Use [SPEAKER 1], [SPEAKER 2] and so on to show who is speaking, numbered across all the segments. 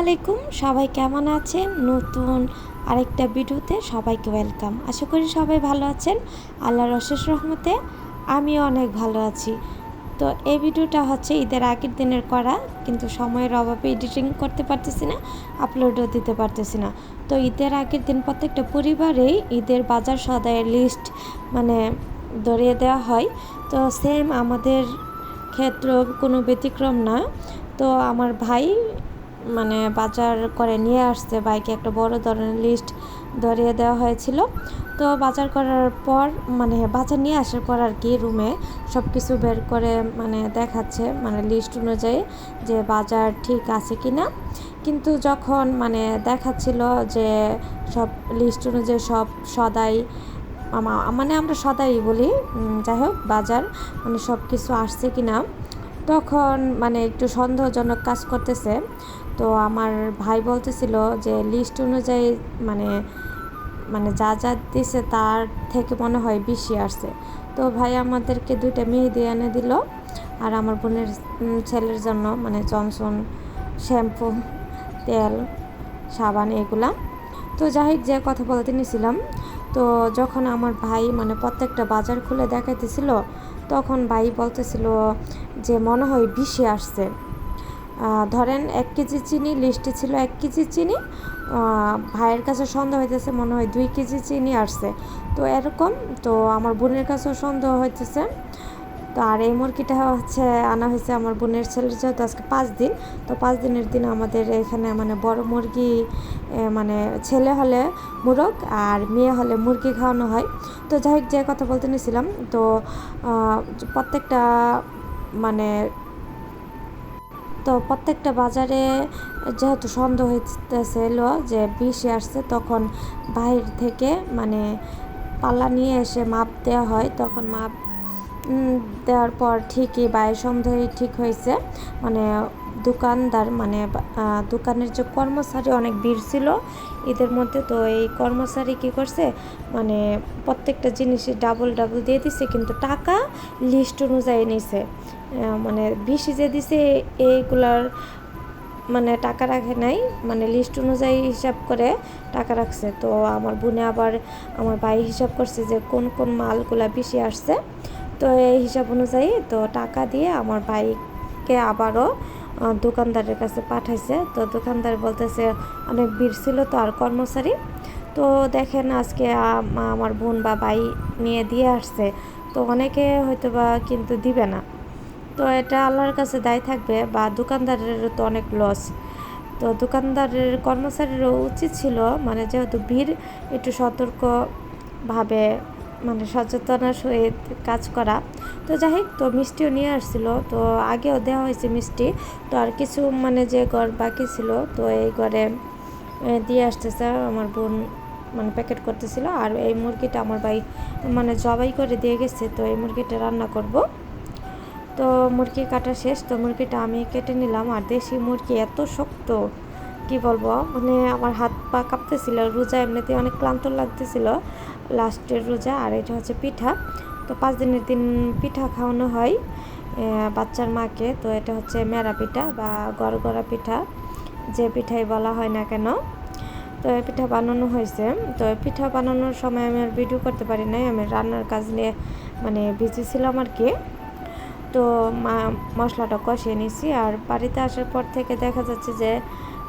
[SPEAKER 1] আলাইকুম। সবাই কেমন আছেন? নতুন আরেকটা ভিডিওতে সবাইকে ওয়েলকাম। আশা করি সবাই ভালো আছেন। আল্লাহর অশেষ রহমতে আমিও অনেক ভালো আছি। তো এই ভিডিওটা হচ্ছে ঈদের আগের দিনের করা, কিন্তু সময়ের অভাবে এডিটিং করতে পারতেছি না আপলোডও দিতে পারতেছি না। তো ঈদের আগের দিন প্রত্যেকটা পরিবারেই ঈদের বাজার সদায়ের লিস্ট মানে ধরিয়ে দেওয়া হয়। তো সেম আমাদের ক্ষেত্র কোনো ব্যতিক্রম না। তো আমার ভাই মানে বাজার করে নিয়ে আসছে, বাইকে একটা বড় ধরনের লিস্ট ধরিয়ে দেওয়া হয়েছিল। তো বাজার করার পর মানে বাজার নিয়ে আসার পর আর কি রুমে সব কিছু বের করে মানে দেখাচ্ছে মানে লিস্ট অনুযায়ী যে বাজার ঠিক আছে কি না কিন্তু যখন মানে দেখাচ্ছিল যে সব লিস্ট অনুযায়ী সব সদাই মানে আমরা সদাই বলি যাই হোক, বাজার মানে সব কিছু আসছে কি না তখন মানে একটু সন্দেহজনক কাজ করতেছে। তো আমার ভাই বলতেছিল যে লিস্ট অনুযায়ী মানে মানে যা যা দিছে তার থেকে মনে হয় বেশি আসছে। তো ভাই আমাদেরকে দুইটা মেহেদি এনে দিল আর আমার বোনের ছেলের জন্য মানে জনসন, শ্যাম্পু, তেল, সাবান এগুলা। তো যাই যে কথা বলতে নিয়েছিলাম তো যখন আমার ভাই মানে প্রত্যেকটা বাজার খুলে দেখাইতেছিল তখন ভাই বলতেছিল যে মনে হয় বিষে আসছে। ধরেন এক কেজি চিনি, লিস্টে ছিল এক কেজি চিনি ভাইয়ের কাছে সন্দেহ হইতেছে মনে হয় দুই কেজি চিনি আসছে। তো এরকম, তো আমার বোনের কাছেও সন্দেহ হইতেছে। তো আর এই মুরগিটা হচ্ছে, আনা হয়েছে আমার বোনের ছেলের, যেহেতু আজকে পাঁচ দিন, তো পাঁচ দিনের দিন আমাদের এখানে মানে বড় মুরগি মানে ছেলে হলে মুরগ আর মেয়ে হলে মুরগি খাওয়ানো হয়। তো যাই হোক, যে কথা বলতে নিয়েছিলাম, তো প্রত্যেকটা মানে তো প্রত্যেকটা বাজারে যেহেতু সন্দেহ হইতেছিল যে বিষে আসছে, তখন বাহির থেকে মানে পাল্লা নিয়ে এসে মাপ দেওয়া হয়, তখন মাপ দেওয়ার পর ঠিকই বাইরের সন্দেহই ঠিক হয়েছে। মানে দোকানদার মানে দোকানের যে কর্মচারী অনেক ভিড় ছিল ঈদের মধ্যে, তো এই কর্মচারী কি করছে মানে প্রত্যেকটা জিনিসে ডাবল ডাবল দিয়ে দিছে, কিন্তু টাকা লিস্ট অনুযায়ী নিছে। মানে বেশি যে দিছে, এইগুলার মানে টাকা রাখে নাই মানে লিস্ট অনুযায়ী হিসাব করে টাকা রাখছে। তো আমার বোনে আবার, আমার ভাই হিসাব করছে যে কোন কোন মালগুলা বেশি আসছে। তো এই হিসাব অনুযায়ী তো টাকা দিয়ে আমার ভাইকে আবারও দোকানদারের কাছে পাঠাইছে। তো দোকানদার বলতেছে, অনেক ভিড় ছিল তো আর কর্মচারী। তো দেখেন আজকে আমার বোন বা ভাই নিয়ে দিয়ে আসছে। তো অনেকে হয়তো বা কিন্তু দিবে না। তো এটা আল্লাহর কাছে দায় থাকবে বা দোকানদারেরও তো অনেক লস। তো দোকানদারের, কর্মচারীরও উচিত ছিল মানে যেহেতু ভিড়, একটু সতর্কভাবে মানে সচেতনার সহিত কাজ করা। তো যাই হোক তো মিষ্টিও নিয়ে আসছিল। তো আগেও দেওয়া হয়েছে মিষ্টি। তো আর কিছু মানে যে ঘর বাকি ছিল, তো এই ঘরে দিয়ে আসতেছে আমার বোন মানে প্যাকেট করতেছিল। আর এই মুরগিটা আমার ভাই মানে জবাই করে দিয়ে গেছে। তো এই মুরগিটা রান্না করব। তো মুরগি কাটা শেষ। তো মুরগিটা আমি কেটে নিলাম। আর দেশি মুরগি এত শক্ত। কি বলব মানে আমার হাত পা কাঁপতেছিল, রোজা এমনিতে অনেক ক্লান্ত লাগতেছিল, লাস্টের রোজা আর এটা হচ্ছে পিঠা। তো পাঁচ দিনের দিন পিঠা খাওয়ানো হয় বাচ্চার মাকে, তো এটা হচ্ছে মেরা পিঠা বা গড়গড়া পিঠা, যে পিঠাই বলা হয় না কেন। তো এই পিঠা বানানো হয়েছে, তো পিঠা বানানোর সময় আমি আর ভিডিও করতে পারি নাই, আমি রান্নার কাজ নিয়ে মানে বিজি ছিলাম আর কি। তো মা, মশলাটা কষিয়ে নিছি আর বাড়িতে আসার পর থেকে দেখা যাচ্ছে যে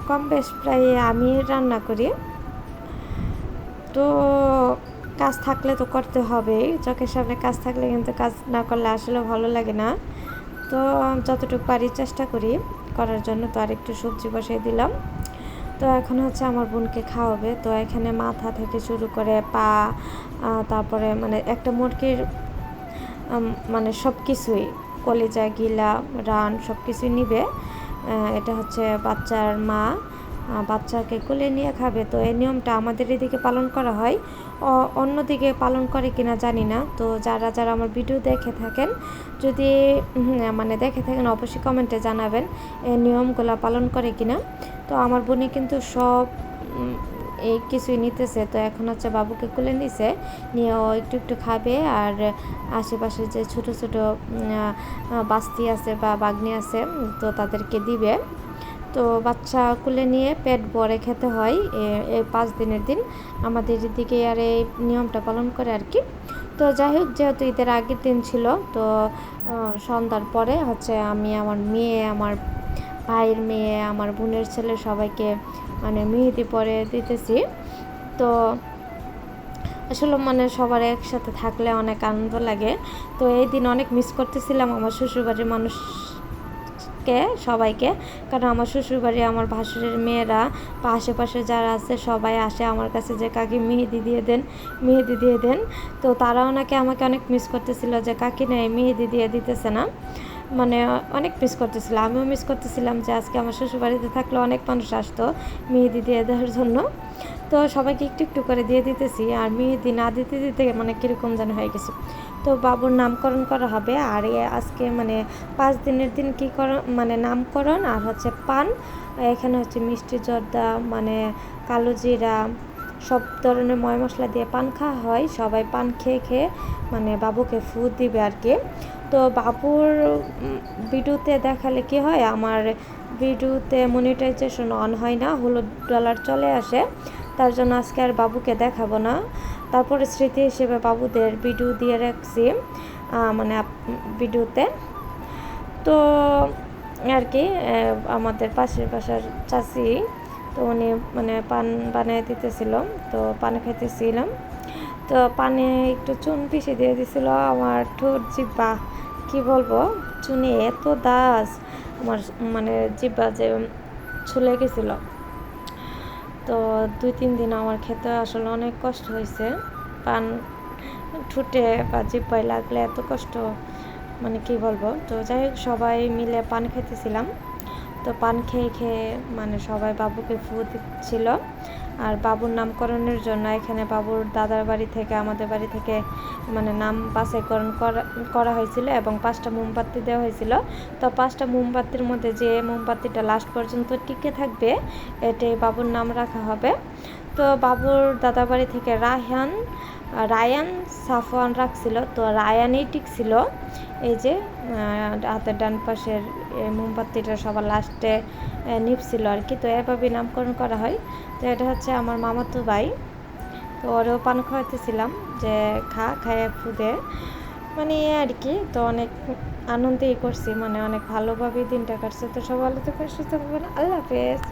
[SPEAKER 1] কম বেশ প্রায় আমি রান্না করি। তো কাজ থাকলে তো করতে হবেই। চোখের সামনে কাজ থাকলে কিন্তু কাজ না করলে আসলে ভালো লাগে না। তো যতটুকু পারি চেষ্টা করি। করার জন্য তো আর একটু সবজি বসিয়ে দিলাম। তো এখন হচ্ছে আমার বোনকে খাওয়াবে। তো এখানে মাথা থেকে শুরু করে পা তারপরে মানে একটা মুরগির মানে সব কিছুই কলেজা, গিলা, রান সব কিছুই নিবে। এটা হচ্ছে বাচ্চার মা বাচ্চাকে কোলে নিয়ে খাবে। তো এই নিয়মটা আমাদের এদিকে পালন করা হয়। অন্যদিকে পালন করে কিনা জানি না। তো যারা যারা আমার ভিডিও দেখে থাকেন, যদি মানে দেখে থাকেন, অবশ্যই কমেন্টে জানাবেন এই নিয়মগুলো পালন করে কিনা। তো আমার বোনে কিন্তু সব এই কিছুই নিতেছে। তো এখন হচ্ছে বাবুকে কুলে নিছে, নিয়ে ও একটু একটু খাবে আর আশেপাশে যে ছোট ছোট বাস্তি আছে বা বাগনি আছে, তো তাদেরকে দিবে। তো বাচ্চা কুলে নিয়ে পেট ভরে খেতে হয় এই পাঁচ দিনের দিন। আমাদের এদিকে আর এই নিয়মটা পালন করে আর কি। তো যাই হোক, যেহেতু ঈদের আগের দিন ছিল, তো সন্ধ্যার পরে হচ্ছে আমি, আমার মেয়ে, আমার ভাইয়ের মেয়ে, আমার বোনের ছেলে সবাইকে মানে মেহেদি পরে দিতেছি। তো আসলে মানে সবার একসাথে থাকলে অনেক আনন্দ লাগে। তো এই দিন অনেক মিস করতেছিলাম আমার শ্বশুরবাড়ির মানুষকে, সবাইকে। কারণ আমার শ্বশুরবাড়ি, আমার ভাসুরের মেয়েরা, বা আশেপাশে যারা আছে, সবাই আসে আমার কাছে যে, কাকি, মেহেদি দিয়ে দেন, মেহেদি দিয়ে দেন। তো তারাও নাকি আমাকে অনেক মিস করতেছিল যে, কাকি নেই, মেহেদি দিয়ে দিতেছে না। মানে অনেক মিস করতেছিলাম। আমিও মিস করতেছিলাম যে আজকে আমার শ্বশুরবাড়িতে থাকলে অনেক মানুষ আসতো মেহেদি দিয়ে দেওয়ার জন্য। তো সবাইকে একটু একটু করে দিয়ে দিতেছি আর মেহেদি না দিতে দিতে মানে কীরকম যেন হয়ে গেছে। তো বাবুর নামকরণ করা হবে আর আজকে মানে পাঁচ দিনের দিন কী কর মানে নামকরণ আর হচ্ছে পান। এখানে হচ্ছে মিষ্টি, জর্দা মানে কালো জিরা, সব ধরনের ময় মশলা দিয়ে পান খাওয়া হয়। সবাই পান খেয়ে খেয়ে মানে বাবুকে ফু দিবে আর কি। তো বাবুর ভিডিওতে দেখালে কি হয়? আমার ভিডিওতে মনিটাইজেশন অন হয় না, হলুদ ডলার চলে আসে। তার জন্য আজকে আর বাবুকে দেখাবো না। তারপরে স্মৃতি হিসেবে বাবুদের ভিডিও দিয়ে রাখছি মানে ভিডিওতে তো আর কি আমাদের পাশের পাশের চাচি, তো উনি মানে পান বানিয়ে দিতেছিল, তো পান খাইতেছিলাম। তো পানে একটু চুন পিষে দিয়ে দিছিল আমার ঠোঁট জিব্বা। কি বলব? চুনে এত দাস আমার মানে জিব্বা যে ছুলে গেছিল। তো দুই, তিন দিন আমার খেতে আসলে অনেক কষ্ট হয়েছে। পান ঠুটে বা জিব্বায় লাগলে এত কষ্ট মানে কি বলব? তো যাই হোক, সবাই মিলে পান খেতেছিলাম। তো পান খেয়ে খেয়ে মানে সবাই বাবুকে ফু দিচ্ছিল। আর বাবুর নামকরণের জন্য এখানে বাবুর দাদার বাড়ি থেকে, আমাদের বাড়ি থেকে মানে নাম বাছাইকরণ করা হয়েছিল এবং পাঁচটা মোমবাতি দেওয়া হয়েছিল। তো পাঁচটা মোমবাতির মধ্যে যে মোমবাতিটা লাস্ট পর্যন্ত টিকে থাকবে এটাই বাবুর নাম রাখা হবে। তো বাবুর দাদার বাড়ি থেকে রায়হান, রায়ান সাফওয়ান রাখছিল। তো রায়ানই টিকছিল। এই যে হাতের ডান পাশের এই মোমবাতিটা সবার লাস্টে নিপছিল আর কি। তো এভাবে নামকরণ করা হয়। তো এটা হচ্ছে আমার মামাতো ভাই। তো ওরেও পান খাওয়াইতেছিলাম যে খা খায় ফুদে মানে এ আর কি, তো অনেক আনন্দেই করছি। মানে অনেক ভালোভাবেই দিনটা কাটছে। তো সব আলোতে করে সুস্থ থাকবেন। আল্লাহ হাফেজ।